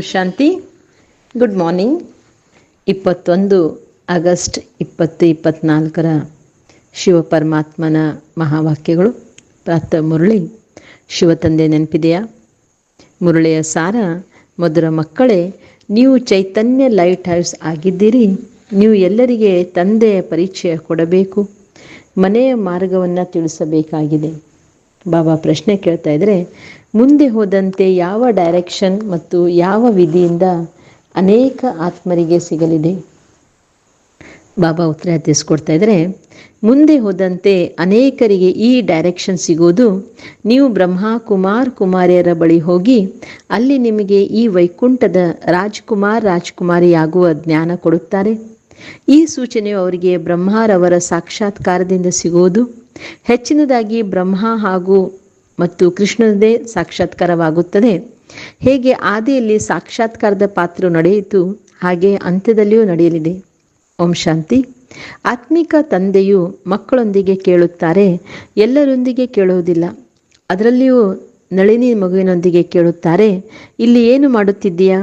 ಶಾಂತಿ. Good morning ಇಪ್ಪತ್ತೊಂದು August ಇಪ್ಪತ್ತು ಇಪ್ಪತ್ನಾಲ್ಕರ ಶಿವ ಪರಮಾತ್ಮನ ಮಹಾವಾಕ್ಯಗಳು. ಪ್ರಾತಃ ಮುರಳಿ, ಶಿವ ತಂದೆ ನೆನಪಿದೆಯಾ? ಮುರಳಿಯ ಸಾರ, ಮಧುರ ಮಕ್ಕಳೇ, ನೀವು ಚೈತನ್ಯ ಲೈಟ್ ಹೌಸ್ ಆಗಿದ್ದೀರಿ. ನೀವು ಎಲ್ಲರಿಗೆ ತಂದೆಯ ಪರಿಚಯ ಕೊಡಬೇಕು. ಮನೆಯ ಮಾರ್ಗವನ್ನು ತಿಳಿಸಬೇಕಾಗಿದೆ. ಬಾಬಾ ಪ್ರಶ್ನೆ ಕೇಳ್ತಾ ಇದ್ರೆ, ಮುಂದೆ ಹೋದಂತೆ ಯಾವ ಡೈರೆಕ್ಷನ್ ಮತ್ತು ಯಾವ ವಿಧಿಯಿಂದ ಅನೇಕ ಆತ್ಮರಿಗೆ ಸಿಗಲಿದೆ? ಬಾಬಾ ಉತ್ತರ ತಿಳಿಸ್ಕೊಡ್ತಾ ಇದ್ದಾರೆ ಮುಂದೆ ಹೋದಂತೆ ಅನೇಕರಿಗೆ ಈ ಡೈರೆಕ್ಷನ್ ಸಿಗೋದು, ನೀವು ಬ್ರಹ್ಮ ಕುಮಾರ್ ಕುಮಾರಿಯರ ಬಳಿ ಹೋಗಿ, ಅಲ್ಲಿ ನಿಮಗೆ ಈ ವೈಕುಂಠದ ರಾಜ್ಕುಮಾರ್ ರಾಜ್ಕುಮಾರಿಯಾಗುವ ಜ್ಞಾನ ಕೊಡುತ್ತಾರೆ. ಈ ಸೂಚನೆಯು ಅವರಿಗೆ ಬ್ರಹ್ಮಾರವರ ಸಾಕ್ಷಾತ್ಕಾರದಿಂದ ಸಿಗುವುದು ಹೆಚ್ಚಿನದಾಗಿ ಬ್ರಹ್ಮ ಹಾಗೂ ಮತ್ತು ಕೃಷ್ಣನದೇ ಸಾಕ್ಷಾತ್ಕಾರವಾಗುತ್ತದೆ. ಹೇಗೆ ಆದಿಯಲ್ಲಿ ಸಾಕ್ಷಾತ್ಕಾರದ ಪಾತ್ರ ನಡೆಯಿತು, ಹಾಗೆ ಅಂತ್ಯದಲ್ಲಿಯೂ ನಡೆಯಲಿದೆ. ಓಂ ಶಾಂತಿ. ಆತ್ಮಿಕ ತಂದೆಯು ಮಕ್ಕಳೊಂದಿಗೆ ಕೇಳುತ್ತಾರೆ, ಎಲ್ಲರೊಂದಿಗೆ ಕೇಳುವುದಿಲ್ಲ. ಅದರಲ್ಲಿಯೂ ನಳಿನಿ ಮಗುವಿನೊಂದಿಗೆ ಕೇಳುತ್ತಾರೆ, ಇಲ್ಲಿ ಏನು ಮಾಡುತ್ತಿದ್ದೀಯಾ?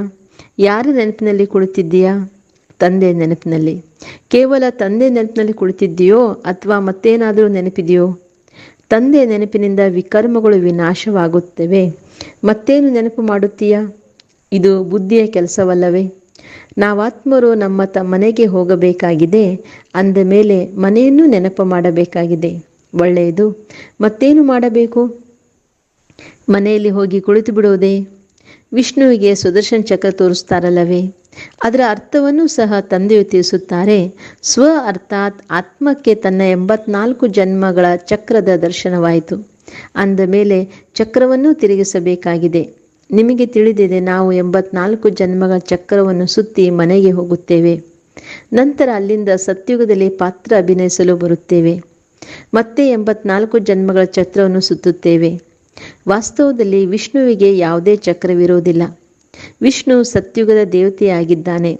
ಯಾರ ನೆನಪಿನಲ್ಲಿ ಕುಳಿತಿದ್ದೀಯಾ? ತಂದೆ ನೆನಪಿನಲ್ಲಿ? ಕೇವಲ ತಂದೆ ನೆನಪಿನಲ್ಲಿ ಕುಳಿತಿದ್ದೀಯೋ ಅಥವಾ ಮತ್ತೇನಾದರೂ ನೆನಪಿದೆಯೋ? ತಂದೆ ನೆನಪಿನಿಂದ ವಿಕರ್ಮಗಳು ವಿನಾಶವಾಗುತ್ತವೆ. ಮತ್ತೇನು ನೆನಪು ಮಾಡುತ್ತೀಯಾ? ಇದು ಬುದ್ಧಿಯ ಕೆಲಸವಲ್ಲವೇ? ನಾವಾತ್ಮರು ನಮ್ಮ ಮನೆಗೆ ಹೋಗಬೇಕಾಗಿದೆ. ಅಂದ ಮೇಲೆ ಮನೆಯನ್ನು ನೆನಪು ಮಾಡಬೇಕಾಗಿದೆ. ಒಳ್ಳೆಯದು. ಮತ್ತೇನು ಮಾಡಬೇಕು? ಮನೆಯಲ್ಲಿ ಹೋಗಿ ಕುಳಿತು ಬಿಡುವುದೇ ವಿಷ್ಣುವಿಗೆ ಸುದರ್ಶನ ಚಕ್ರ ತೋರಿಸ್ತಾರಲ್ಲವೇ? ಅದರ ಅರ್ಥವನ್ನು ಸಹ ತಂದೆಯು ತಿಳಿಸುತ್ತಾರೆ. ಸ್ವ ಅರ್ಥಾತ್ ಆತ್ಮಕ್ಕೆ ತನ್ನ ಎಂಬತ್ನಾಲ್ಕು ಜನ್ಮಗಳ ಚಕ್ರದ ದರ್ಶನವಾಯಿತು. ಅಂದ ಮೇಲೆ ಚಕ್ರವನ್ನು ತಿರುಗಿಸಬೇಕಾಗಿದೆ. ನಿಮಗೆ ತಿಳಿದಿದೆ ನಾವು ಎಂಬತ್ನಾಲ್ಕು ಜನ್ಮಗಳ ಚಕ್ರವನ್ನು ಸುತ್ತಿ ಮನೆಗೆ ಹೋಗುತ್ತೇವೆ. ನಂತರ ಅಲ್ಲಿಂದ ಸತ್ಯುಗದಲ್ಲಿ ಪಾತ್ರ ಅಭಿನಯಿಸಲು ಬರುತ್ತೇವೆ. ಮತ್ತೆ ಎಂಬತ್ನಾಲ್ಕು ಜನ್ಮಗಳ ಚಕ್ರವನ್ನು ಸುತ್ತುತ್ತೇವೆ. ವಾಸ್ತವದಲ್ಲಿ ವಿಷ್ಣುವಿಗೆ ಯಾವುದೇ ಚಕ್ರವಿರುವುದಿಲ್ಲ. ವಿಷ್ಣು ಸತ್ಯುಗದ ದೇವತೆಯಾಗಿದ್ದಾನೆ.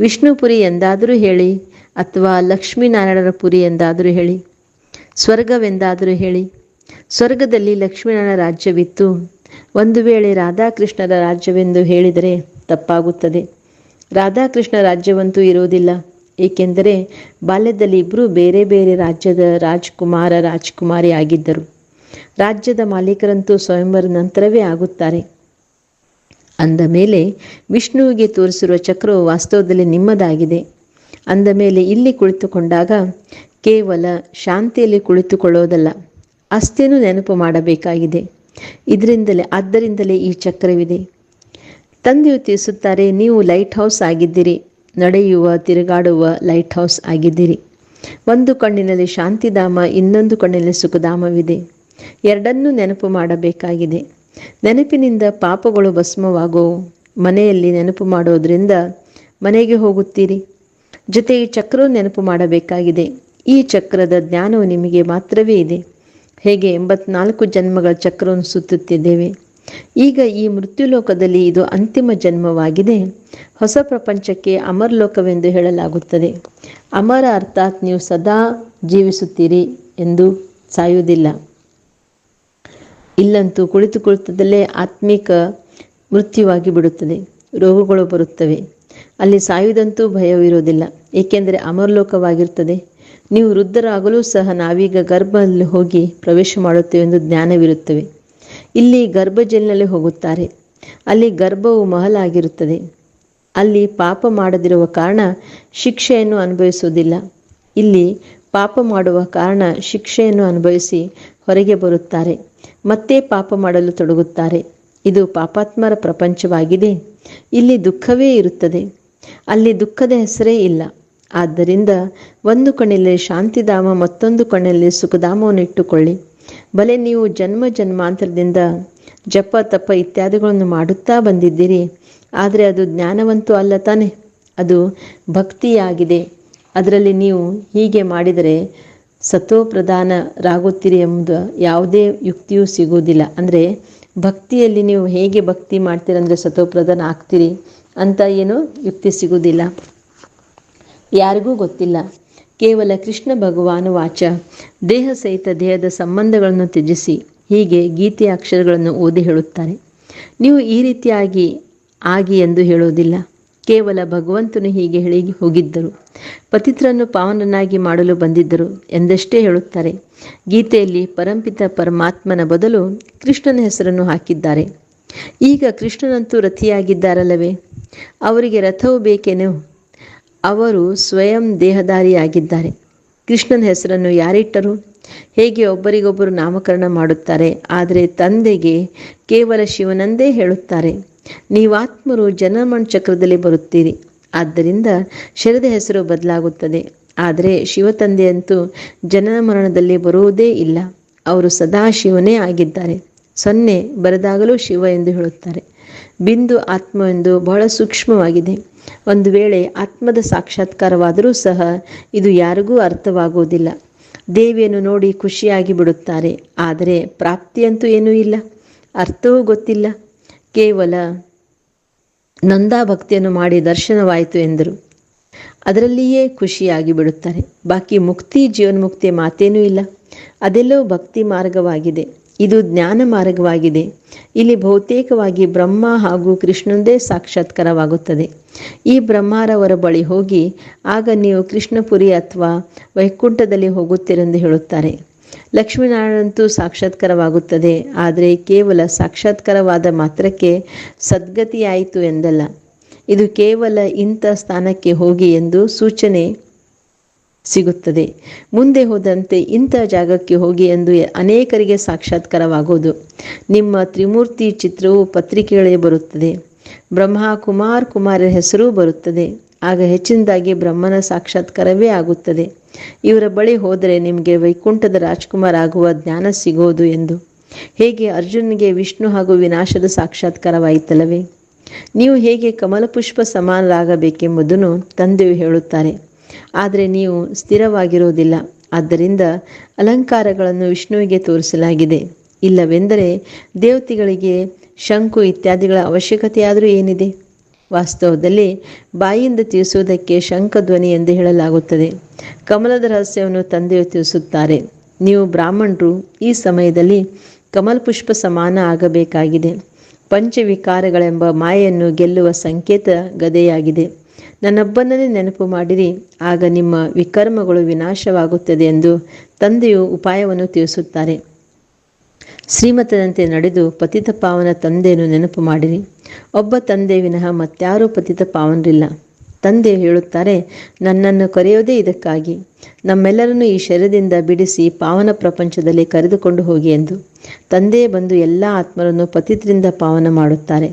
ವಿಷ್ಣುಪುರಿ ಎಂದಾದರೂ ಹೇಳಿ, ಅಥವಾ ಲಕ್ಷ್ಮೀನಾರಾಯಣರ ಪುರಿ ಎಂದಾದರೂ ಹೇಳಿ, ಸ್ವರ್ಗವೆಂದಾದರೂ ಹೇಳಿ, ಸ್ವರ್ಗದಲ್ಲಿ ಲಕ್ಷ್ಮೀನಾರಾಯಣ ರಾಜ್ಯವಿತ್ತು. ಒಂದು ವೇಳೆ ರಾಧಾಕೃಷ್ಣರ ರಾಜ್ಯವೆಂದು ಹೇಳಿದರೆ ತಪ್ಪಾಗುತ್ತದೆ. ರಾಧಾಕೃಷ್ಣ ರಾಜ್ಯವಂತೂ ಇರುವುದಿಲ್ಲ, ಏಕೆಂದರೆ ಬಾಲ್ಯದಲ್ಲಿ ಇಬ್ಬರು ಬೇರೆ ಬೇರೆ ರಾಜ್ಯದ ರಾಜ್ಕುಮಾರ ರಾಜ್ಕುಮಾರಿ ಆಗಿದ್ದರು. ರಾಜ್ಯದ ಮಾಲೀಕರಂತೂ ಸ್ವಯಂವರ ನಂತರವೇ ಆಗುತ್ತಾರೆ. ಅಂದ ಮೇಲೆ ವಿಷ್ಣುವಿಗೆ ತೋರಿಸಿರುವ ಚಕ್ರವು ವಾಸ್ತವದಲ್ಲಿ ನಿಮ್ಮದಾಗಿದೆ. ಅಂದ ಮೇಲೆ ಇಲ್ಲಿ ಕುಳಿತುಕೊಂಡಾಗ ಕೇವಲ ಶಾಂತಿಯಲ್ಲಿ ಕುಳಿತುಕೊಳ್ಳೋದಲ್ಲ ಅಷ್ಟೇನು ನೆನಪು ಮಾಡಬೇಕಾಗಿದೆ. ಇದರಿಂದಲೇ, ಆದ್ದರಿಂದಲೇ ಈ ಚಕ್ರವಿದೆ. ತಂದೆಯು ತಿಳಿಸುತ್ತಾರೆ, ನೀವು ಲೈಟ್ ಹೌಸ್ ಆಗಿದ್ದೀರಿ, ನಡೆಯುವ, ತಿರುಗಾಡುವ ಲೈಟ್ ಹೌಸ್ ಆಗಿದ್ದೀರಿ. ಒಂದು ಕಣ್ಣಿನಲ್ಲಿ ಶಾಂತಿಧಾಮ, ಇನ್ನೊಂದು ಕಣ್ಣಿನಲ್ಲಿ ಸುಖಧಾಮವಿದೆ. ಎರಡನ್ನೂ ನೆನಪು ಮಾಡಬೇಕಾಗಿದೆ. ನೆನಪಿನಿಂದ ಪಾಪಗಳು ಭಸ್ಮವಾಗೋ ಮನೆಯಲ್ಲಿ ನೆನಪು ಮಾಡೋದ್ರಿಂದ ಮನೆಗೆ ಹೋಗುತ್ತೀರಿ. ಜೊತೆ ಈ ಚಕ್ರವು ನೆನಪು ಮಾಡಬೇಕಾಗಿದೆ. ಈ ಚಕ್ರದ ಜ್ಞಾನವು ನಿಮಗೆ ಮಾತ್ರವೇ ಇದೆ. ಹೇಗೆ ಎಂಬತ್ನಾಲ್ಕು ಜನ್ಮಗಳ ಚಕ್ರವನ್ನು ಸುತ್ತುತ್ತಿದ್ದೇವೆ. ಈಗ ಈ ಮೃತ್ಯುಲೋಕದಲ್ಲಿ ಇದು ಅಂತಿಮ ಜನ್ಮವಾಗಿದೆ. ಹೊಸ ಪ್ರಪಂಚಕ್ಕೆ ಅಮರಲೋಕವೆಂದು ಹೇಳಲಾಗುತ್ತದೆ. ಅಮರ ಅರ್ಥಾತ್ ನೀವು ಸದಾ ಜೀವಿಸುತ್ತೀರಿ ಎಂದು ಸಾಯುವುದಿಲ್ಲ. ಇಲ್ಲಂತೂ ಕುಳಿತು ಕುಳಿತದಲ್ಲೇ ಆತ್ಮಿಕ ಮೃತ್ಯುವಾಗಿ ಬಿಡುತ್ತದೆ. ರೋಗಗಳು ಬರುತ್ತವೆ. ಅಲ್ಲಿ ಸಾಯುವುದಂತೂ ಭಯವಿರುವುದಿಲ್ಲ. ಏಕೆಂದರೆ ಅಮರಲೋಕವಾಗಿರುತ್ತದೆ. ನೀವು ವೃದ್ಧರಾಗಲೂ ಸಹ ನಾವೀಗ ಗರ್ಭದಲ್ಲಿ ಹೋಗಿ ಪ್ರವೇಶ ಮಾಡುತ್ತೇವೆ ಎಂದು ಜ್ಞಾನವಿರುತ್ತವೆ. ಇಲ್ಲಿ ಗರ್ಭ ಜೈಲಿನಲ್ಲಿ ಹೋಗುತ್ತಾರೆ. ಅಲ್ಲಿ ಗರ್ಭವು ಮಹಲಾಗಿರುತ್ತದೆ. ಅಲ್ಲಿ ಪಾಪ ಮಾಡದಿರುವ ಕಾರಣ ಶಿಕ್ಷೆಯನ್ನು ಅನುಭವಿಸುವುದಿಲ್ಲ. ಇಲ್ಲಿ ಪಾಪ ಮಾಡುವ ಕಾರಣ ಶಿಕ್ಷೆಯನ್ನು ಅನುಭವಿಸಿ ಹೊರಗೆ ಬರುತ್ತಾರೆ. ಮತ್ತೆ ಪಾಪ ಮಾಡಲು ತೊಡಗುತ್ತಾರೆ. ಇದು ಪಾಪಾತ್ಮರ ಪ್ರಪಂಚವಾಗಿದೆ. ಇಲ್ಲಿ ದುಃಖವೇ ಇರುತ್ತದೆ. ಅಲ್ಲಿ ದುಃಖದ ಹೆಸರೇ ಇಲ್ಲ. ಆದ್ದರಿಂದ ಒಂದು ಕಣ್ಣಲ್ಲಿ ಶಾಂತಿಧಾಮ, ಮತ್ತೊಂದು ಕಣ್ಣಲ್ಲಿ ಸುಖಧಾಮವನ್ನು ಇಟ್ಟುಕೊಳ್ಳಿ. ಬಲೆ ನೀವು ಜನ್ಮ ಜನ್ಮಾಂತರದಿಂದ ಜಪ, ತಪ ಇತ್ಯಾದಿಗಳನ್ನು ಮಾಡುತ್ತಾ ಬಂದಿದ್ದೀರಿ. ಆದರೆ ಅದು ಜ್ಞಾನವಂತೂ ಅಲ್ಲ ತಾನೆ. ಅದು ಭಕ್ತಿಯಾಗಿದೆ. ಅದರಲ್ಲಿ ನೀವು ಹೀಗೆ ಮಾಡಿದರೆ ಸತೋಪ್ರಧಾನರಾಗುತ್ತೀರಿ ಎಂಬುದು ಯಾವುದೇ ಯುಕ್ತಿಯೂ ಸಿಗುವುದಿಲ್ಲ. ಅಂದರೆ, ಭಕ್ತಿಯಲ್ಲಿ ನೀವು ಹೇಗೆ ಭಕ್ತಿ ಮಾಡ್ತೀರಂದರೆ ಸತೋಪ್ರಧಾನ ಆಗ್ತೀರಿ ಅಂತ ಏನು ಯುಕ್ತಿ ಸಿಗುವುದಿಲ್ಲ. ಯಾರಿಗೂ ಗೊತ್ತಿಲ್ಲ. ಕೇವಲ ಕೃಷ್ಣ ಭಗವಾನು ವಾಚ. ದೇಹ ಸಹಿತ ದೇಹದ ಸಂಬಂಧಗಳನ್ನು ತ್ಯಜಿಸಿ, ಹೀಗೆ ಗೀತೆಯ ಅಕ್ಷರಗಳನ್ನು ಓದಿ ಹೇಳುತ್ತಾರೆ. ನೀವು ಈ ರೀತಿಯಾಗಿ ಆಗಿ ಎಂದು ಹೇಳುವುದಿಲ್ಲ. ಕೇವಲ ಭಗವಂತನು ಹೀಗೆ ಹೇಳಿ ಹೋಗಿದ್ದರು. ಪತಿತ್ರನ್ನು ಪಾವನನ್ನಾಗಿ ಮಾಡಲು ಬಂದಿದ್ದರು ಎಂದಷ್ಟೇ ಹೇಳುತ್ತಾರೆ. ಗೀತೆಯಲ್ಲಿ ಪರಂಪಿತ ಪರಮಾತ್ಮನ ಬದಲು ಕೃಷ್ಣನ ಹೆಸರನ್ನು ಹಾಕಿದ್ದಾರೆ. ಈಗ ಕೃಷ್ಣನಂತೂ ರಥಿಯಾಗಿದ್ದಾರಲ್ಲವೇ? ಅವರಿಗೆ ರಥವು ಬೇಕೇನೋ? ಅವರು ಸ್ವಯಂ ದೇಹಧಾರಿಯಾಗಿದ್ದಾರೆ. ಕೃಷ್ಣನ ಹೆಸರನ್ನು ಯಾರಿಟ್ಟರು? ಹೇಗೆ ಒಬ್ಬರಿಗೊಬ್ಬರು ನಾಮಕರಣ ಮಾಡುತ್ತಾರೆ? ಆದರೆ ತಂದೆಗೆ ಕೇವಲ ಶಿವನಂದೇ ಹೇಳುತ್ತಾರೆ. ನೀವಾತ್ಮರು ಜನಮಣ್ ಚಕ್ರದಲ್ಲಿ ಬರುತ್ತೀರಿ. ಆದ್ದರಿಂದ ಶರದ ಹೆಸರು ಬದಲಾಗುತ್ತದೆ. ಆದರೆ ಶಿವ ತಂದೆಯಂತೂ ಜನನ ಮರಣದಲ್ಲಿ ಬರುವುದೇ ಇಲ್ಲ. ಅವರು ಸದಾ ಶಿವನೇ ಆಗಿದ್ದಾರೆ. ಸೊನ್ನೆ ಬರೆದಾಗಲೂ ಶಿವ ಎಂದು ಹೇಳುತ್ತಾರೆ. ಬಿಂದು ಆತ್ಮವೆಂದು ಬಹಳ ಸೂಕ್ಷ್ಮವಾಗಿದೆ. ಒಂದು ವೇಳೆ ಆತ್ಮದ ಸಾಕ್ಷಾತ್ಕಾರವಾದರೂ ಸಹ ಇದು ಯಾರಿಗೂ ಅರ್ಥವಾಗುವುದಿಲ್ಲ. ದೇವಿಯನ್ನು ನೋಡಿ ಖುಷಿಯಾಗಿ ಬಿಡುತ್ತಾರೆ. ಆದರೆ ಪ್ರಾಪ್ತಿಯಂತೂ ಏನೂ ಇಲ್ಲ. ಅರ್ಥವೂ ಗೊತ್ತಿಲ್ಲ. ಕೇವಲ ನಂದಾ ಭಕ್ತಿಯನ್ನು ಮಾಡಿ ದರ್ಶನವಾಯಿತು ಎಂದರು. ಅದರಲ್ಲಿಯೇ ಖುಷಿಯಾಗಿ ಬಿಡುತ್ತಾರೆ. ಬಾಕಿ ಮುಕ್ತಿ, ಜೀವನ್ಮುಕ್ತಿಯ ಮಾತೇನೂ ಇಲ್ಲ. ಅದೆಲ್ಲೋ ಭಕ್ತಿ ಮಾರ್ಗವಾಗಿದೆ. ಇದು ಜ್ಞಾನ ಮಾರ್ಗವಾಗಿದೆ. ಇಲ್ಲಿ ಬಹುತೇಕವಾಗಿ ಬ್ರಹ್ಮ ಹಾಗೂ ಕೃಷ್ಣಂದೇ ಸಾಕ್ಷಾತ್ಕಾರವಾಗುತ್ತದೆ. ಈ ಬ್ರಹ್ಮಾರವರ ಬಳಿ ಹೋಗಿ, ಆಗ ನೀವು ಕೃಷ್ಣಪುರಿ ಅಥವಾ ವೈಕುಂಠದಲ್ಲಿ ಹೋಗುತ್ತೀರೆಂದು ಹೇಳುತ್ತಾರೆ. ಲಕ್ಷ್ಮೀನಾರಾಯಣಂತೂ ಸಾಕ್ಷಾತ್ಕಾರವಾಗುತ್ತದೆ. ಆದರೆ ಕೇವಲ ಸಾಕ್ಷಾತ್ಕಾರವಾದ ಮಾತ್ರಕ್ಕೆ ಸದ್ಗತಿಯಾಯಿತು ಎಂದಲ್ಲ. ಇದು ಕೇವಲ ಇಂಥ ಸ್ಥಾನಕ್ಕೆ ಹೋಗಿ ಎಂದು ಸೂಚನೆ ಸಿಗುತ್ತದೆ. ಮುಂದೆ ಹೋದಂತೆ ಇಂಥ ಜಾಗಕ್ಕೆ ಹೋಗಿ ಎಂದು ಅನೇಕರಿಗೆ ಸಾಕ್ಷಾತ್ಕಾರವಾಗುವುದು. ನಿಮ್ಮ ತ್ರಿಮೂರ್ತಿ ಚಿತ್ರವು ಪತ್ರಿಕೆಗಳಿಗೆ ಬರುತ್ತದೆ. ಬ್ರಹ್ಮ ಕುಮಾರ್ ಕುಮಾರರ ಹೆಸರೂ ಬರುತ್ತದೆ. ಆಗ ಹೆಚ್ಚಿನದಾಗಿ ಬ್ರಹ್ಮನ ಸಾಕ್ಷಾತ್ಕಾರವೇ ಆಗುತ್ತದೆ. ಇವರ ಬಳಿ ಹೋದರೆ ನಿಮಗೆ ವೈಕುಂಠದ ರಾಜ್ಕುಮಾರ್ ಆಗುವ ಜ್ಞಾನ ಸಿಗೋದು ಎಂದು. ಹೇಗೆ ಅರ್ಜುನ್ಗೆ ವಿಷ್ಣು ಹಾಗೂ ವಿನಾಶದ ಸಾಕ್ಷಾತ್ಕಾರವಾಯಿತಲ್ಲವೇ? ನೀವು ಹೇಗೆ ಕಮಲಪುಷ್ಪ ಸಮಾನರಾಗಬೇಕೆಂಬುದನ್ನು ತಂದೆಯು ಹೇಳುತ್ತಾರೆ. ಆದರೆ ನೀವು ಸ್ಥಿರವಾಗಿರುವುದಿಲ್ಲ. ಆದ್ದರಿಂದ ಅಲಂಕಾರಗಳನ್ನು ವಿಷ್ಣುವಿಗೆ ತೋರಿಸಲಾಗಿದೆ. ಇಲ್ಲವೆಂದರೆ ದೇವತೆಗಳಿಗೆ ಶಂಕು ಇತ್ಯಾದಿಗಳ ಅವಶ್ಯಕತೆಯಾದರೂ ಏನಿದೆ? ವಾಸ್ತವದಲ್ಲಿ ಬಾಯಿಯಿಂದ ತಿಳಿಸುವುದಕ್ಕೆ ಶಂಖಧ್ವನಿ ಎಂದು ಹೇಳಲಾಗುತ್ತದೆ. ಕಮಲದ ರಹಸ್ಯವನ್ನು ತಂದೆಯು ತಿಳಿಸುತ್ತಾರೆ. ನೀವು ಬ್ರಾಹ್ಮಣರು, ಈ ಸಮಯದಲ್ಲಿ ಕಮಲಪುಷ್ಪ ಸಮಾನ ಆಗಬೇಕಾಗಿದೆ. ಪಂಚವಿಕಾರಗಳೆಂಬ ಮಾಯೆಯನ್ನು ಗೆಲ್ಲುವ ಸಂಕೇತ ಗದೆಯಾಗಿದೆ. ನನ್ನೊಬ್ಬನನ್ನೇ ನೆನಪು ಮಾಡಿರಿ, ಆಗ ನಿಮ್ಮ ವಿಕರ್ಮಗಳು ವಿನಾಶವಾಗುತ್ತದೆ ಎಂದು ತಂದೆಯು ಉಪಾಯವನ್ನು ತಿಳಿಸುತ್ತಾರೆ. ಶ್ರೀಮತದಂತೆ ನಡೆದು ಪತಿತ ಪಾವನ ತಂದೆಯನ್ನು ನೆನಪು ಮಾಡಿರಿ. ಒಬ್ಬ ತಂದೆ ವಿನಃ ಮತ್ಯಾರೂ ಪತಿತ ಪಾವನರಿಲ್ಲ. ತಂದೆ ಹೇಳುತ್ತಾರೆ, ನನ್ನನ್ನು ಕರೆಯೋದೇ ಇದಕ್ಕಾಗಿ. ನಮ್ಮೆಲ್ಲರನ್ನು ಈ ಶರೀರದಿಂದ ಬಿಡಿಸಿ ಪಾವನ ಪ್ರಪಂಚದಲ್ಲಿ ಕರೆದುಕೊಂಡು ಹೋಗಿ ಎಂದು. ತಂದೆ ಬಂದು ಎಲ್ಲ ಆತ್ಮರನ್ನು ಪತಿತರಿಂದ ಪಾವನ ಮಾಡುತ್ತಾರೆ.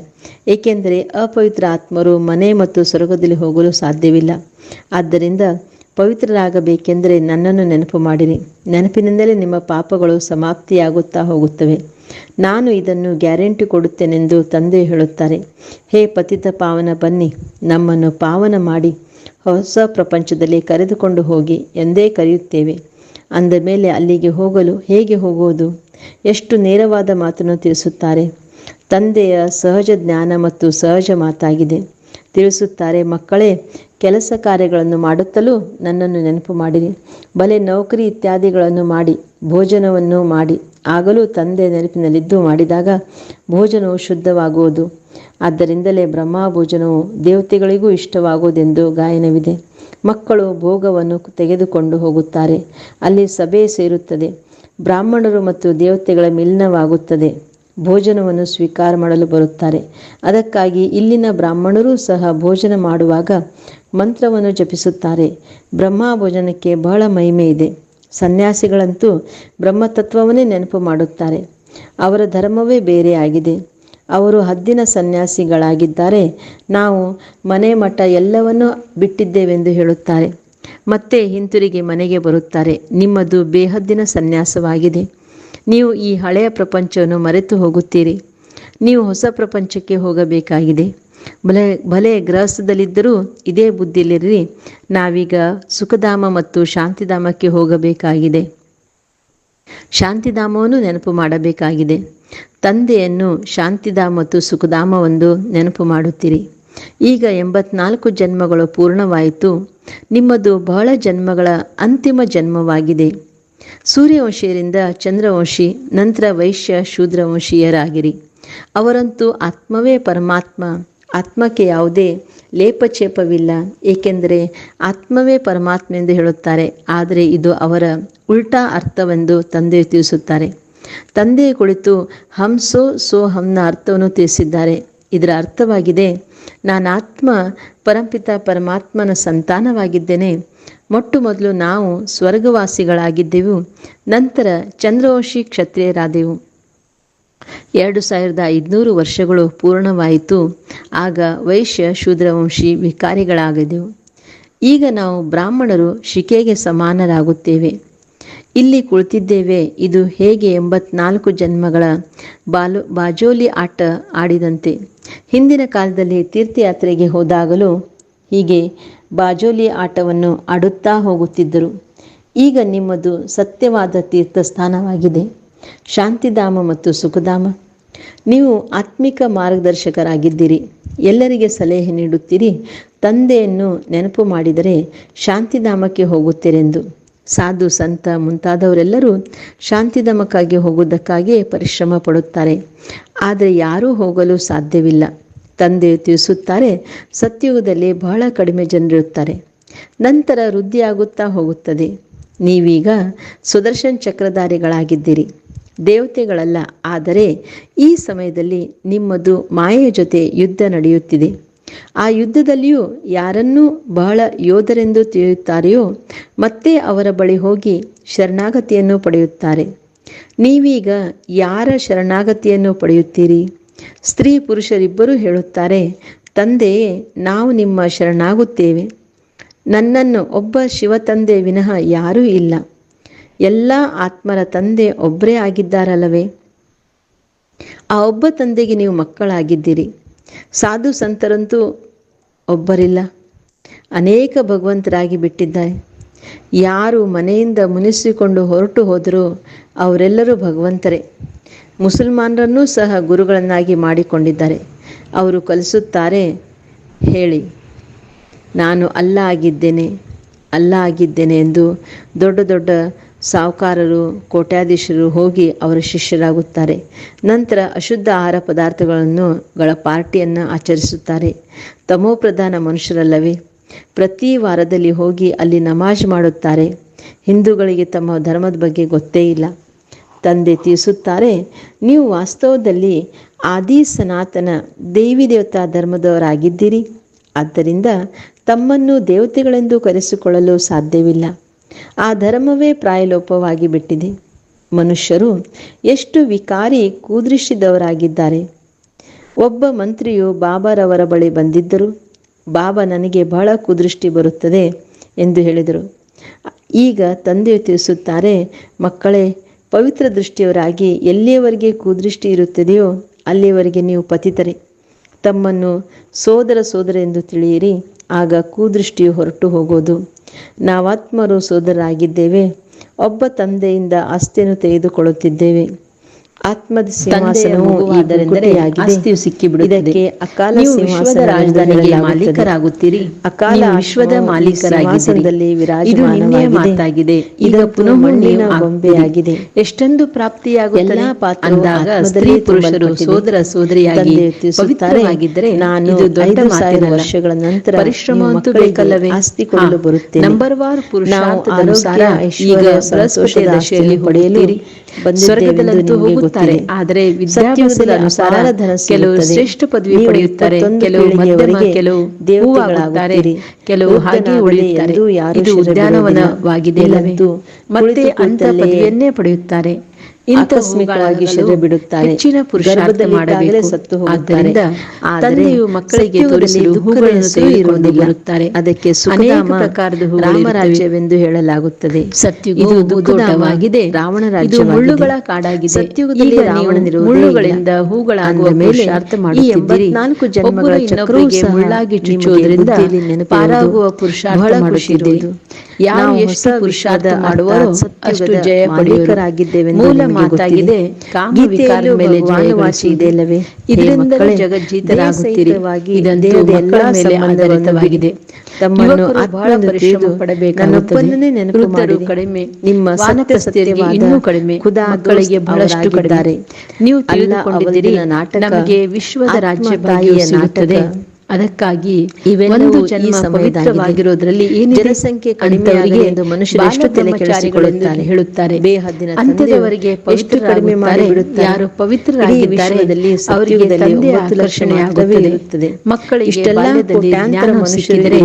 ಏಕೆಂದರೆ ಅಪವಿತ್ರ ಆತ್ಮರು ಮನೆ ಮತ್ತು ಸ್ವರ್ಗದಲ್ಲಿ ಹೋಗಲು ಸಾಧ್ಯವಿಲ್ಲ. ಆದ್ದರಿಂದ ಪವಿತ್ರರಾಗಬೇಕೆಂದರೆ ನನ್ನನ್ನು ನೆನಪು ಮಾಡಿರಿ. ನೆನಪಿನಿಂದಲೇ ನಿಮ್ಮ ಪಾಪಗಳು ಸಮಾಪ್ತಿಯಾಗುತ್ತಾ ಹೋಗುತ್ತವೆ. ನಾನು ಇದನ್ನು ಗ್ಯಾರಂಟಿ ಕೊಡುತ್ತೇನೆಂದು ತಂದೆ ಹೇಳುತ್ತಾರೆ. ಹೇ ಪತಿತ ಪಾವನ, ಬನ್ನಿ, ನಮ್ಮನ್ನು ಪಾವನ ಮಾಡಿ, ಹೊಸ ಪ್ರಪಂಚದಲ್ಲಿ ಕರೆದುಕೊಂಡು ಹೋಗಿ ಎಂದೇ ಕರೆಯುತ್ತೇವೆ. ಅಂದ ಮೇಲೆ ಅಲ್ಲಿಗೆ ಹೋಗಲು ಹೇಗೆ ಹೋಗುವುದು? ಎಷ್ಟು ನೇರವಾದ ಮಾತನ್ನು ತಿಳಿಸುತ್ತಾರೆ. ತಂದೆಯ ಸಹಜ ಜ್ಞಾನ ಮತ್ತು ಸಹಜ ಮಾತಾಗಿದೆ. ತಿಳಿಸುತ್ತಾರೆ, ಮಕ್ಕಳೇ ಕೆಲಸ ಕಾರ್ಯಗಳನ್ನು ಮಾಡುತ್ತಲೂ ನನ್ನನ್ನು ನೆನಪು ಮಾಡಿರಿ. ಬಲೆ ನೌಕರಿ ಇತ್ಯಾದಿಗಳನ್ನು ಮಾಡಿ, ಭೋಜನವನ್ನು ಮಾಡಿ, ಆಗಲೂ ತಂದೆ ನೆನಪಿನಲ್ಲಿದ್ದು ಮಾಡಿದಾಗ ಭೋಜನವು ಶುದ್ಧವಾಗುವುದು. ಆದ್ದರಿಂದಲೇ ಬ್ರಹ್ಮ ಭೋಜನವು ದೇವತೆಗಳಿಗೂ ಇಷ್ಟವಾಗುವುದೆಂದು ಗಾಯನವಿದೆ. ಮಕ್ಕಳು ಭೋಗವನ್ನು ತೆಗೆದುಕೊಂಡು ಹೋಗುತ್ತಾರೆ. ಅಲ್ಲಿ ಸಭೆ ಸೇರುತ್ತದೆ. ಬ್ರಾಹ್ಮಣರು ಮತ್ತು ದೇವತೆಗಳ ಮಿಲನವಾಗುತ್ತದೆ. ಭೋಜನವನ್ನು ಸ್ವೀಕಾರ ಮಾಡಲು ಬರುತ್ತಾರೆ. ಅದಕ್ಕಾಗಿ ಇಲ್ಲಿನ ಬ್ರಾಹ್ಮಣರೂ ಸಹ ಭೋಜನ ಮಾಡುವಾಗ ಮಂತ್ರವನ್ನು ಜಪಿಸುತ್ತಾರೆ. ಬ್ರಹ್ಮ ಭೋಜನಕ್ಕೆ ಬಹಳ ಮಹಿಮೆ ಇದೆ. ಸನ್ಯಾಸಿಗಳಂತೂ ಬ್ರಹ್ಮತತ್ವವನ್ನೇ ನೆನಪು ಮಾಡುತ್ತಾರೆ. ಅವರ ಧರ್ಮವೇ ಬೇರೆ ಆಗಿದೆ. ಅವರು ಹದ್ದಿನ ಸನ್ಯಾಸಿಗಳಾಗಿದ್ದಾರೆ. ನಾವು ಮನೆ ಮಠ ಎಲ್ಲವನ್ನೂ ಬಿಟ್ಟಿದ್ದೇವೆಂದು ಹೇಳುತ್ತಾರೆ. ಮತ್ತೆ ಹಿಂತಿರುಗಿ ಮನೆಗೆ ಬರುತ್ತಾರೆ. ನಿಮ್ಮದು ಬೇಹದ್ದಿನ ಸನ್ಯಾಸವಾಗಿದೆ. ನೀವು ಈ ಹಳೆಯ ಪ್ರಪಂಚವನ್ನು ಮರೆತು ಹೋಗುತ್ತೀರಿ. ನೀವು ಹೊಸ ಪ್ರಪಂಚಕ್ಕೆ ಹೋಗಬೇಕಾಗಿದೆ. ಬಲೆ ಭಲೆ ಗೃಹಸ್ಥದಲ್ಲಿದ್ದರೂ ಇದೇ ಬುದ್ಧಿಲಿರಿ ನಾವೀಗ ಸುಖಧಾಮ ಮತ್ತು ಶಾಂತಿಧಾಮಕ್ಕೆ ಹೋಗಬೇಕಾಗಿದೆ. ಶಾಂತಿಧಾಮವನ್ನು ನೆನಪು ಮಾಡಬೇಕಾಗಿದೆ. ತಂದೆಯನ್ನು ಶಾಂತಿಧಾಮ ಮತ್ತು ಸುಖಧಾಮವೆಂದು ನೆನಪು ಮಾಡುತ್ತೀರಿ. ಈಗ ಎಂಬತ್ನಾಲ್ಕು ಜನ್ಮಗಳು ಪೂರ್ಣವಾಯಿತು. ನಿಮ್ಮದು ಬಹಳ ಜನ್ಮಗಳ ಅಂತಿಮ ಜನ್ಮವಾಗಿದೆ. ಸೂರ್ಯವಂಶೀಯರಿಂದ ಚಂದ್ರವಂಶಿ, ನಂತರ ವೈಶ್ಯ ಶೂದ್ರವಂಶೀಯರಾಗಿರಿ. ಅವರಂತೂ ಆತ್ಮವೇ ಪರಮಾತ್ಮ, ಆತ್ಮಕ್ಕೆ ಯಾವುದೇ ಲೇಪಚೇಪವಿಲ್ಲ ಏಕೆಂದರೆ ಆತ್ಮವೇ ಪರಮಾತ್ಮ ಎಂದು ಹೇಳುತ್ತಾರೆ, ಆದರೆ ಇದು ಅವರ ಉಲ್ಟಾ ಅರ್ಥವೆಂದು ತಂದೆ ತಿಳಿಸುತ್ತಾರೆ. ತಂದೆ ಕುಳಿತು ಹಂಸೋ ಸೋ ಹಂನ ಅರ್ಥವನ್ನು ತಿಳಿಸಿದ್ದಾರೆ. ಇದರ ಅರ್ಥವಾಗಿದೆ ನಾನು ಆತ್ಮ ಪರಂಪಿತ ಪರಮಾತ್ಮನ ಸಂತಾನವಾಗಿದ್ದೇನೆ. ಮೊಟ್ಟ ಮೊದಲು ನಾವು ಸ್ವರ್ಗವಾಸಿಗಳಾಗಿದ್ದೆವು. ನಂತರ ಚಂದ್ರವಂಶಿ ಕ್ಷತ್ರಿಯರಾದೆವು. ಎರಡು ಸಾವಿರದ ಐದುನೂರು ವರ್ಷಗಳು ಪೂರ್ಣವಾಯಿತು. ಆಗ ವೈಶ್ಯ ಶೂದ್ರವಂಶಿ ವಿಕಾರಿಗಳಾಗಿದ್ದೆವು. ಈಗ ನಾವು ಬ್ರಾಹ್ಮಣರು ಶಿಕೆಗೆ ಸಮಾನರಾಗುತ್ತೇವೆ. ಇಲ್ಲಿ ಕುಳಿತಿದ್ದೇವೆ. ಇದು ಹೇಗೆ ಎಂಬತ್ನಾಲ್ಕು ಜನ್ಮಗಳ ಬಾಲು, ಬಾಜೋಲಿ ಆಟ ಆಡಿದಂತೆ. ಹಿಂದಿನ ಕಾಲದಲ್ಲಿ ತೀರ್ಥಯಾತ್ರೆಗೆ ಹೋದಾಗಲೂ ಹೀಗೆ ಬಾಜೋಲಿ ಆಟವನ್ನು ಆಡುತ್ತಾ ಹೋಗುತ್ತಿದ್ದರು. ಈಗ ನಿಮ್ಮದು ಸತ್ಯವಾದ ತೀರ್ಥಸ್ಥಾನವಾಗಿದೆ. ಶಾಂತಿಧಾಮ ಮತ್ತು ಸುಖಧಾಮ. ನೀವು ಆತ್ಮಿಕ ಮಾರ್ಗದರ್ಶಕರಾಗಿದ್ದೀರಿ. ಎಲ್ಲರಿಗೆ ಸಲಹೆ ನೀಡುತ್ತೀರಿ. ತಂದೆಯನ್ನು ನೆನಪು ಮಾಡಿದರೆ ಶಾಂತಿಧಾಮಕ್ಕೆ ಹೋಗುತ್ತೀರೆಂದು. ಸಾಧು, ಸಂತ ಮುಂತಾದವರೆಲ್ಲರೂ ಶಾಂತಿಧಾಮಕ್ಕಾಗಿ ಹೋಗುವುದಕ್ಕಾಗಿ ಪರಿಶ್ರಮ ಪಡುತ್ತಾರೆ. ಆದರೆ ಯಾರೂ ಹೋಗಲು ಸಾಧ್ಯವಿಲ್ಲ. ತಂದೆ ತಿಳಿಸುತ್ತಾರೆ ಸತ್ಯುಗದಲ್ಲಿ ಬಹಳ ಕಡಿಮೆ ಜನರಿರುತ್ತಾರೆ ನಂತರ ವೃದ್ಧಿಯಾಗುತ್ತಾ ಹೋಗುತ್ತದೆ. ನೀವೀಗ ಸುದರ್ಶನ್ ಚಕ್ರಧಾರಿಗಳಾಗಿದ್ದೀರಿ. ದೇವತೆಗಳಲ್ಲ, ಆದರೆ ಈ ಸಮಯದಲ್ಲಿ ನಿಮ್ಮದು ಮಾಯೆಯ ಜೊತೆ ಯುದ್ಧ ನಡೆಯುತ್ತಿದೆ. ಆ ಯುದ್ಧದಲ್ಲಿಯೂ ಯಾರನ್ನೂ ಬಹಳ ಯೋಧರೆಂದು ತಿಳಿಯುತ್ತಾರೆಯೋ ಮತ್ತೆ ಅವರ ಬಳಿ ಹೋಗಿ ಶರಣಾಗತಿಯನ್ನು ಪಡೆಯುತ್ತಾರೆ. ನೀವೀಗ ಯಾರ ಶರಣಾಗತಿಯನ್ನು ಪಡೆಯುತ್ತೀರಿ? ಸ್ತ್ರೀ ಪುರುಷರಿಬ್ಬರೂ ಹೇಳುತ್ತಾರೆ, ತಂದೆಯೇ, ನಾವು ನಿಮ್ಮ ಶರಣಾಗುತ್ತೇವೆ. ನನ್ನನ್ನು ಒಬ್ಬ ಶಿವತಂದೆ ವಿನಃ ಯಾರೂ ಇಲ್ಲ. ಎಲ್ಲ ಆತ್ಮರ ತಂದೆ ಒಬ್ಬರೇ ಆಗಿದ್ದಾರಲ್ಲವೇ? ಆ ಒಬ್ಬ ತಂದೆಗೆ ನೀವು ಮಕ್ಕಳಾಗಿದ್ದೀರಿ. ಸಾಧು ಸಂತರಂತೂ ಒಬ್ಬರಿಲ್ಲ. ಅನೇಕ ಭಗವಂತರಾಗಿ ಬಿಟ್ಟಿದ್ದಾರೆ. ಯಾರು ಮನೆಯಿಂದ ಮುನಿಸಿಕೊಂಡು ಹೊರಟು ಹೋದರೂ ಅವರೆಲ್ಲರೂ ಭಗವಂತರೇ. ಮುಸಲ್ಮಾನರನ್ನೂ ಸಹ ಗುರುಗಳನ್ನಾಗಿ ಮಾಡಿಕೊಂಡಿದ್ದಾರೆ. ಅವರು ಕಲಿಸುತ್ತಾರೆ, ಹೇಳಿ, ನಾನು ಅಲ್ಲ ಆಗಿದ್ದೇನೆ ಅಲ್ಲ ಆಗಿದ್ದೇನೆ ಎಂದು ದೊಡ್ಡ ದೊಡ್ಡ ಸಾಹುಕಾರರು, ಕೋಟ್ಯಾಧೀಶರು ಹೋಗಿ ಅವರ ಶಿಷ್ಯರಾಗುತ್ತಾರೆ. ನಂತರ ಅಶುದ್ಧ ಆಹಾರ ಪದಾರ್ಥಗಳನ್ನು ಗಳ ಪಾರ್ಟಿಯನ್ನು ಆಚರಿಸುತ್ತಾರೆ. ತಮೋಪ್ರಧಾನ ಮನುಷ್ಯರಲ್ಲವೇ, ಪ್ರತಿ ವಾರದಲ್ಲಿ ಹೋಗಿ ಅಲ್ಲಿ ನಮಾಜ್ ಮಾಡುತ್ತಾರೆ. ಹಿಂದೂಗಳಿಗೆ ತಮ್ಮ ಧರ್ಮದ ಬಗ್ಗೆ ಗೊತ್ತೇ ಇಲ್ಲ. ತಂದೆ ತಿಳಿಸುತ್ತಾರೆ ನೀವು ವಾಸ್ತವದಲ್ಲಿ ಆದಿ ಸನಾತನ ದೇವಿ ದೇವತಾ ಧರ್ಮದವರಾಗಿದ್ದೀರಿ. ಆದ್ದರಿಂದ ತಮ್ಮನ್ನು ದೇವತೆಗಳೆಂದು ಕರೆಸಿಕೊಳ್ಳಲು ಸಾಧ್ಯವಿಲ್ಲ. ಆ ಧರ್ಮವೇ ಪ್ರಾಯಲೋಪವಾಗಿ ಬಿಟ್ಟಿದೆ. ಮನುಷ್ಯರು ಎಷ್ಟು ವಿಕಾರಿ ಕೂದೃಷ್ಟಿದವರಾಗಿದ್ದಾರೆ ಒಬ್ಬ ಮಂತ್ರಿಯು ಬಾಬಾರವರ ಬಳಿ ಬಂದಿದ್ದರು. ಬಾಬಾ ನನಗೆ ಬಹಳ ಕುದೃಷ್ಟಿ ಬರುತ್ತದೆ ಎಂದು ಹೇಳಿದರು. ಈಗ ತಂದೆಯು ತಿಳಿಸುತ್ತಾರೆ, ಮಕ್ಕಳೇ, ಪವಿತ್ರ ದೃಷ್ಟಿಯವರಾಗಿ ಎಲ್ಲಿಯವರೆಗೆ ಕುದೃಷ್ಟಿ ಇರುತ್ತದೆಯೋ ಅಲ್ಲಿಯವರೆಗೆ ನೀವು ಪತಿತರೆ. ತಮ್ಮನ್ನು ಸೋದರ ಸೋದರ ಎಂದು ತಿಳಿಯಿರಿ, ಆಗ ಕೂದೃಷ್ಟಿಯು ಹೊರಟು ಹೋಗೋದು. ನಾವಾತ್ಮರು ಸೋದರಾಗಿದ್ದೇವೆ ಒಬ್ಬ ತಂದೆಯಿಂದ ಆಸ್ತಿಯನ್ನು ತೆಗೆದುಕೊಳ್ಳುತ್ತಿದ್ದೇವೆ. ಆತ್ಮದ ಸಿಂಹಾಸನವು ಆದರೆಂದರೆ ಆಸ್ತಿಯು ಸಿಕ್ಕಿಬಿಡುತ್ತದೆ. ಅಕಾಲ ವಿಶ್ವದ ರಾಜಧಾನಿಗೆ ಮಾಲೀಕರಾಗುತ್ತೀರಿ. ಅಕಾಲ ವಿಶ್ವದ ಮಾಲೀಕರಾಗಿ ಈ ಮಾಲೀಕರಾಗಿದ್ದೀರಿ. ಸಿಂಹಾಸನದಲ್ಲಿ ಇದು ನಿನ್ನೆಯ ಮಾತಾಗಿದೆ. ಈಗ ಪುನಃ ನೀವು ಗೊಂಬೆಯಾಗಿದೆ ಎಷ್ಟೊಂದು ಪ್ರಾಪ್ತಿಯಾಗುತ್ತದೆ ಅಂದಾಗ ಸ್ತ್ರೀ ಪುರುಷರು ಸೋದರ ಸೋದರಿಯಾಗಿ ಪವಿತ್ರವಾಗಿದ್ದರೆ ನಾನು ಇದು ದೊಡ್ಡ ಮಾತಿನ ವರ್ಷಗಳ ನಂತರ ಪರಿಶ್ರಮ ಅಂತೂ ಬೇಕಲ್ಲವೇ ಆಸ್ತಿ ಕೊಡಲು ಬರುತ್ತೆ. ನಂಬರ್ ವಾರ್ ಪುರುಷ ಪುರುಷಾರ್ಥದ ಈಗ ಬೃಹಸ್ಪತಿಯ ದಶೆಯಲ್ಲಿ ಹೊಡೆಯಲು ಸ್ವರ್ಗದಲ್ಲಂತೂ ನಿಮಗೆ ಹೋಗುತ್ತಾರೆ ಆದರೆ ವಿದ್ಯಾಭ್ಯಾಸದ ಅನುಸಾರ ಕೆಲವು ಶ್ರೇಷ್ಠ ಪದವಿ ಪಡೆಯುತ್ತಾರೆ. ಕೆಲವು ಮಧ್ಯಮ ಕೆಲವು ದೇವಾಗುತ್ತಾರೆ ಕೆಲವು ಹಾಗೆ ಉಳಿಯುತ್ತಾರೆ. ಇದು ಉದ್ಯಾನವನವಾಗಿದೆ. ಮತ್ತೆ ಅಂತ ಪದವಿಯನ್ನೇ ಪಡೆಯುತ್ತಾರೆ. ಆಕಸ್ಮಿಕವಾಗಿ ಶರೀರ ಬಿಡುತ್ತಾರೆ. ಹೆಚ್ಚಿನ ಪುರುಷಾರ್ಥ ಮಾಡಬೇಕು. ಸತ್ತು ಹೋಗುತ್ತಾರೆ. ತಂದೆಯು ಮಕ್ಕಳಿಗೆ ತೋರಿಸಲು ಹೂಗಳನ್ನು ತೆಗೆದುಕೊಂಡು. ಬರುತ್ತಾರೆ ಅದಕ್ಕೆ ಅನೇಕ ಪ್ರಕಾರದ. ರಾಮರಾಜ್ಯವೆಂದು ಹೇಳಲಾಗುತ್ತದೆ. ಸತ್ಯುಗವು ದುಃಖಧಾಮ ರಾವಣ ರಾಜ್ಯ ಮುಳ್ಳುಗಳ ಕಾಡಾಗಿದೆ. ಸತ್ಯುಗದಲ್ಲಿ ರಾವಣ ರಾವಣನಿರುವುದೇ ಮುಳ್ಳುಗಳಿಂದ ಹೂಗಳಾಗುವ ಮೇಲೆ ಅರ್ಥ ಈ ಮಾಡುತ್ತಿದ್ದೀರಿ. ಎಂಬತ್ನಾಲ್ಕು ಜನ್ಮಗಳ ಒಬ್ಬರು ಚಕ್ರವೂ ಇನ್ನೊಬ್ಬರಿಗೆ ಸಹ ಮುಳ್ಳಾಗಿ ಚುಚ್ಚುವುದರಿಂದ ಪಾರಾಗುವ ಪುರುಷಾರ್ಥ ಮಾಡುತ್ತಿರುವುದು ನಾವು ಎಷ್ಟು ಪುರುಷಾರ್ಥ ಮಾಡುವರೋ ಅಷ್ಟು ಜಯ ಪಡೆಯುವರಾಗಿದ್ದೇವೆ ಮೂಲ ಮಾತಾಗಿದೆ ಗೊತ್ತಿದೆ. ಕಾಮ ಗೀತೆಯಲ್ಲೂ ಮೇಲೆ ಭಗವಾನ್ ಜಯ ವಾಸಿ ಇದೆ ಅಲ್ಲವೇ? ಹೇ ಜಗಜ್ಜೀತರಾಗುತ್ತೀರಿ ಇದಂತೂ ದೇಹದ ಮಕ್ಕಳ ಎಲ್ಲಾ ಮೇಲೆ ಆಧಾರಿತವಾಗಿದೆ ತಮ್ಮನ್ನು ಬಹಳ ಪರಿಶ್ರಮ ಪಡಬೇಕಾಗುತ್ತದೆ ವೃದ್ಧರು ಕಡಿಮೆ ನಿಮ್ಮ ಸತ್ಯ ಸತ್ಯವಾದ ಇನ್ನೂ ಕಡಿಮೆ ಮಕ್ಕಳಿಗೆ ಬಹಳಷ್ಟು ಕಡಿದಾರೆ. ನೀವು ತಿಳಿದುಕೊಂಡಿದ್ದೀರಿ ನಾಟಕ, ನಮಗೆ ವಿಶ್ವದ ರಾಜ್ಯ ಬಾಯಿಯ ಭಾಗ್ಯವು ಸಿಗುತ್ತದೆ. ಅದಕ್ಕಾಗಿ ಇವೆಲ್ಲವೂ ಜನ್ಮ. ಪವಿತ್ರವಾಗಿರೋದ್ರಲ್ಲಿ ಜನಸಂಖ್ಯೆ ಕಡಿಮೆ ಆಗಲಿ ಎಂದು ಮನುಷ್ಯರು ಎಷ್ಟು ತಲೆ ಬಾಲಬ್ರಹ್ಮಚಾರಿಗಳೆಂದು ಹೇಳುತ್ತಾರೆ ಬೇಹದ್ದಿನ ಅಂತ್ಯದವರೆಗೆ ಎಷ್ಟು ಕಡಿಮೆ ಮಾಡಿ ಬಿಡುತ್ತಾರೆ. ಯಾರು ಪವಿತ್ರರಾಗಿ ಪವಿತ್ರರಾಗಿದ್ದಾರೆ ಅವರಿಗೆ ಲಕ್ಷ ಆಕರ್ಷಣೆ ಇರುತ್ತದೆ. ಮಕ್ಕಳಿಗೆ ಇಷ್ಟೆಲ್ಲ ಜ್ಞಾನ ಸಿಕ್ಕಿದರೆ.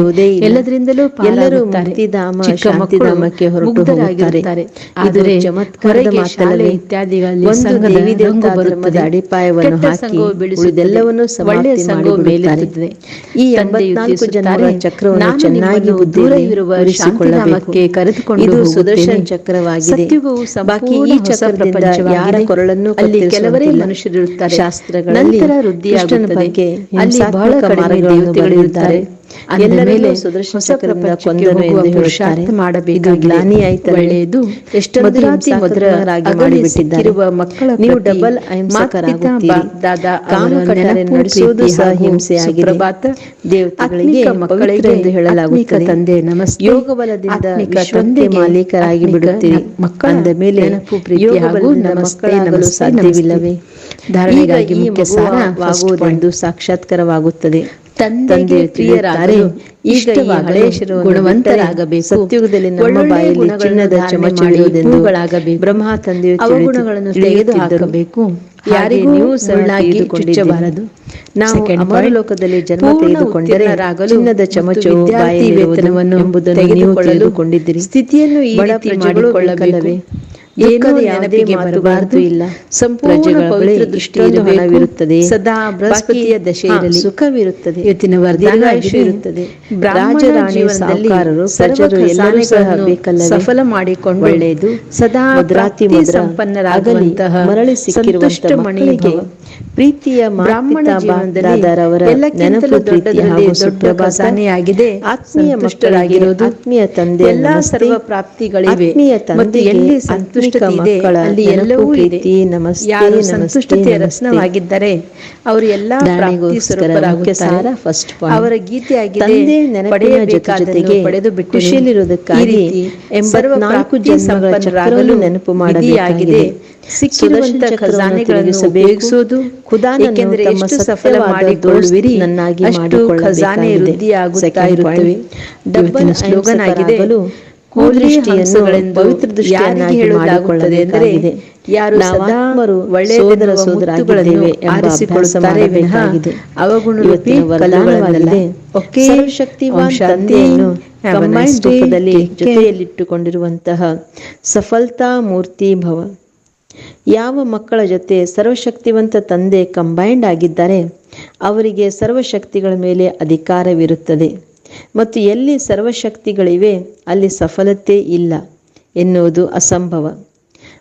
ಎಲ್ಲದರಿಂದಲೂ ಎಲ್ಲರೂ. ಮುಕ್ತಿಧಾಮ, ಮಕ್ಕಳು ಶಾಂತಿಧಾಮಕ್ಕೆ. ಹೋಗುತ್ತಾರೆ. ಆದರೆ ಚಮತ್ಕಾರದ? ಶಾಲೆ ಇತ್ಯಾದಿಗಳಲ್ಲಿ ಒಂದು ದೇವಿ ದೇವತಾ ಧರ್ಮದ. ಅಡಿಪಾಯವನ್ನು ಹಾಕಿ ಉಳಿದೆಲ್ಲವನ್ನು ಒಳ್ಳೆಯ ಸಂಘವು. ಮೇಲೆತ್ತುತ್ತದೆ. ಈ ಎಂಬತ್ನಾಲ್ಕು ಜನರ ಚಕ್ರವನ್ನು ಚೆನ್ನಾಗಿ ದೂರ ಇರುವ. ಶಾಂತಿಧಾಮಕ್ಕೆ ಕರೆದುಕೊಂಡು. ಸುದರ್ಶನ ಚಕ್ರವಾಗಿದೆ ಬಾಕಿ ಈ ಚಕ್ರದಿಂದ ಯಾರ ಕೊರಳನ್ನು ಅಲ್ಲಿ. ಕೆಲವರೇ ಮನುಷ್ಯರಿರುತ್ತಾರೆ ಶಾಸ್ತ್ರಗಳಲ್ಲಿ. ಬಗ್ಗೆ ಅಲ್ಲಿ ಬಹಳ ಕಡಿಮೆ ದೇವತೆಗಳಿರುತ್ತಾರೆ ಸುದರ್ಶನ ಕೊಂದನು ಎಂದು ಪುರುಷಾರ್ಥ ಹೇಳುತ್ತಾರೆ. ಮಾಡಬೇಕಾಗಿದೆ. ಗ್ಲಾನಿ ಆಯ್ತಲ್ಲ? ಒಳ್ಳೆಯದು ಎಷ್ಟೊಂದು ಮಧುರಾತಿ ಮಧುರ ಮಾಡಿಬಿಟ್ಟಿದ್ದಾರೆ. ಮಕ್ಕಳ ನೀವು ಡಬಲ್ ಮಾತ್ಪಿತಾ ಅಹಿಂಸಕರಾಗುತ್ತೀರಿ. ಬಾಪ್ದಾದ ಅವರ ಕಾಮಕಟ್ಟರೆ ನಡೆಸುವುದು ಸಹ ಹಾಗೂ ಹಿಂಸೆಯಾಗಿದೆ. ದೇವತೆಗಳಿಗೆ ಆತ್ಮಿಕ ಮಕ್ಕಳಿಗೆ ಎಂದು ಹೇಳಲಾಗುತ್ತದೆ. ತಂದೆ ನಮಸ್ತೆ ಯೋಗ ಬಲದಿಂದ ಆತ್ಮಿಕ ಮಾಲೀಕರಾಗಿ ಬಿಡುತ್ತೀರಿ. ಮಕ್ಕಳ ಮೇಲೆ ನೆನಪು, ಪ್ರೀತಿ ಹಾಗೂ ನಮಸ್ತೆ, ಸಾಧ್ಯವಿಲ್ಲವೇ. ಧಾರಣೆಗಾಗಿ ಮುಖ್ಯ ಸಾರ, ಸಾಕ್ಷಾತ್ಕಾರವಾಗುತ್ತದೆ ತಂದೆಗೆ ಪ್ರಿಯರಾದರೆ ಪ್ರಿಯರಾಗಲು ಇಷ್ಟವಾಗಲು ಗುಣವಂತರಾಗಬೇಕು. ಸತ್ಯುಗದಲ್ಲಿ ನಮ್ಮ ಬಾಯಲ್ಲಿ ಚಿನ್ನದ ಚಮಚ ಚಮಚವಿರುವುದೆಂದು ಮಾಡಿ ಬ್ರಹ್ಮ ತಂದೆಯು ಗುಣಗಳನ್ನು ತೆಗೆದು. ಹಾಕಬೇಕು ಯಾರಿಗೂ ನೀವು ಸರಳಾಗಿ ಚುಚ್ಚಬಾರದು ನಾವು ಅಮರ ಲೋಕದಲ್ಲಿ ಜನ್ಮ ತೆಗೆದುಕೊಂಡರೆ ಚಿನ್ನದ ಚಮಚ ಚಮಚವು ವೇತನವನ್ನು ಎಂಬುದನ್ನು ನೀವು ತಿಳಿದುಕೊಂಡಿದ್ದೀರಿ ಸ್ಥಿತಿಯನ್ನು ಈ ರೀತಿ ಪ್ರಜೆಗಳು ಮಾಡಿಕೊಳ್ಳಬೇಕು. ಬೇಕಲ್ಲವೇ? ಏನೂ ನೆನಪಿಗೆ ಬರಬಾರದು. ಇಲ್ಲ ಸಂಪೂರ್ಣ ಪವಿತ್ರ ದೃಷ್ಟಿ ಹಣವಿರುತ್ತದೆ ಸದಾ ಬೃಹಸ್ಪತಿಯ ಬಾಕಿ- ದಶೆ ಹಾ, ಇರಲಿ. ಸುಖವಿರುತ್ತದೆ ಇವತ್ತಿನ ವರದಾನ ಇರುತ್ತದೆ ರಾಜರಾಣಿ ಸಾಹುಕಾರರು ಪ್ರಜರು ಎಲ್ಲರೂ ಸಹ ಬೇಕಲ್ಲ ಸಫಲ ಮಾಡಿಕೊಂಡು ಒಳ್ಳೆಯದು ಸದಾ ಮುದ್ರಾತಿ ಮುದ್ರ ಸಂಪನ್ನರಾಗಲಿ ಮರಳಿ ಸಿಕ್ಕಿರುವಂತಹ ಸಂತುಷ್ಟ ಮಣಿ ಮಕ್ಕಳಿಗೆ ಭವ. ಪ್ರೀತಿಯ ಬ್ರಾಹ್ಮಣ ಎಲ್ಲಕ್ಕಿಂತಲೂ ದೊಡ್ಡ ಖಜಾನೆಯಾಗಿದೆ ಆತ್ಮೀಯ ಮುಷ್ಟರಾಗಿರೋದು ಆತ್ಮೀಯ ತಂದೆ ಎಲ್ಲಾ ಸರ್ವ ಪ್ರಾಪ್ತಿಗಳಿವೆ. ಆತ್ಮೀಯ ಮತ್ತು ತಂದೆಗೆ ಎಲ್ಲಿ ಸಂತುಷ್ಟತೆ ಇದೆ ಅಲ್ಲಿ ಎಲ್ಲವೂ ಇದೆ. ಯಾರು ಸಂತುಷ್ಟತೆಯ. ರತ್ನವಾಗಿದ್ದರೆ ಅವರು ಎಲ್ಲಾ ಪ್ರಾಪ್ತಿ ಸ್ವರೂಪರಾಗುತ್ತಾರೆ ಫಸ್ಟ್ ಪಾಯಿಂಟ್ ಅವರ ಗೀತೆಯಾಗಿದೆ ತಂದೆ ನೆನಪಿನ ಪಡೆಯಬೇಕಾದನ್ನು ಜೊತೆಗೆ ಪಡೆದು ಬಿಟ್ಟು ಖುಷಿಯಲ್ಲಿರುವುದಕ್ಕಾಗಿ ಎಂಬರುವ ನಾಲ್ಕು ಜನ್ಮಗಳ ಸಂಪನ್ನರಾಗಲು ನೆನಪು. ಮಾಡಬೇಕಾಗಿದೆ. ಚಕ್ರವನ್ನು ಖಜಾನೆಗಳನ್ನು. ಉಪಯೋಗಿಸುವುದು ಖುದಾನೆಂದರೆ ಎಷ್ಟು ಸಫಲ ಮಾಡಿಕೊಳ್ಳುವಿರಿ ನನ್ನಾಗಿ ಅಷ್ಟು ಖಜಾನೆ ವೃದ್ಧಿಯಾಗುತ್ತಾ ಇರುತ್ತವೆ ಡಬ್ಬನ್ ಸ್ಲೋಗನ್ ಆಗಿದೆ ಪವಿತ್ರ ದೃಷ್ಟಿಯನ್ನಾಗಿ ಹೇಳುವುದಾಗುತ್ತದೆ ಎಂದರೆ ಯಾರು ಸದಾಮರು ಒಳ್ಳೆಯ ಸೋದರ ಸೋದರಾಗಿದ್ದೇವೆ ಆರಿಸಿಕೊಳ್ಳುತ್ತಾರೆ ವಿನಃ. ವರದಾನವಾಗಿದೆ. ಓಕೆ ಸರ್ವಶಕ್ತಿವಾನ್ ಓಂ ಶಾಂತಿ. ತಂದೆಯನ್ನು nice ರೂಪದಲ್ಲಿ ಜೊತೆಯಲ್ಲಿಟ್ಟುಕೊಂಡಿರುವಂತಹ ಸಫಲತಾ ಮೂರ್ತಿ ಭವ ಯಾವ ಮಕ್ಕಳ ಜೊತೆ ಸರ್ವಶಕ್ತಿವಂತ ತಂದೆ ಕಂಬೈಂಡ್ ಆಗಿದ್ದಾರೆ, ಅವರಿಗೆ ಸರ್ವಶಕ್ತಿಗಳ ಮೇಲೆ ಅಧಿಕಾರವಿರುತ್ತದೆ. ಮತ್ತು ಎಲ್ಲಿ ಸರ್ವಶಕ್ತಿಗಳಿವೆ, ಅಲ್ಲಿ ಸಫಲತೆ ಇಲ್ಲ ಎನ್ನುವುದು ಅಸಂಭವ.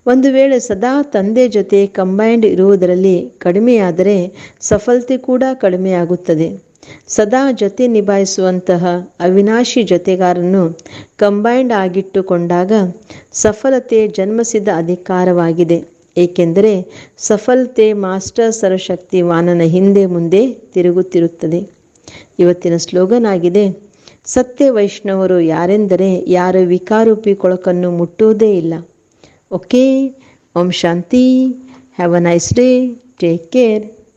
ಒಂದು ವೇಳೆ ಸದಾ ತಂದೆ ಜೊತೆ ಕಂಬೈಂಡ್ ಇರುವುದರಲ್ಲಿ ಕಡಿಮೆಯಾದರೆ ಸಫಲತೆ ಕೂಡ ಕಡಿಮೆಯಾಗುತ್ತದೆ. ಸದಾ ಜೊತೆ ನಿಭಾಯಿಸುವಂತಹ ಅವಿನಾಶಿ ಜೊತೆಗಾರನ್ನು ಕಂಬೈಂಡ್ ಆಗಿಟ್ಟುಕೊಂಡಾಗ ಸಫಲತೆ ಜನ್ಮಸಿದ್ಧ ಅಧಿಕಾರವಾಗಿದೆ. ಏಕೆಂದರೆ ಸಫಲತೆ ಮಾಸ್ಟರ್ ಸರ್ವಶಕ್ತಿ ವಾನನ ಹಿಂದೆ ಮುಂದೆ ತಿರುಗುತ್ತಿರುತ್ತದೆ. ಇವತ್ತಿನ ಸ್ಲೋಗನ್ ಆಗಿದೆ, ಸತ್ಯ ವೈಷ್ಣವರು ಯಾರೆಂದರೆ ಯಾರ ವಿಕಾರೂಪಿ ಕೊಳಕನ್ನು ಮುಟ್ಟುವುದೇ ಇಲ್ಲ. ಓಕೆ, ಓಂ ಶಾಂತಿ, have a nice day, take care.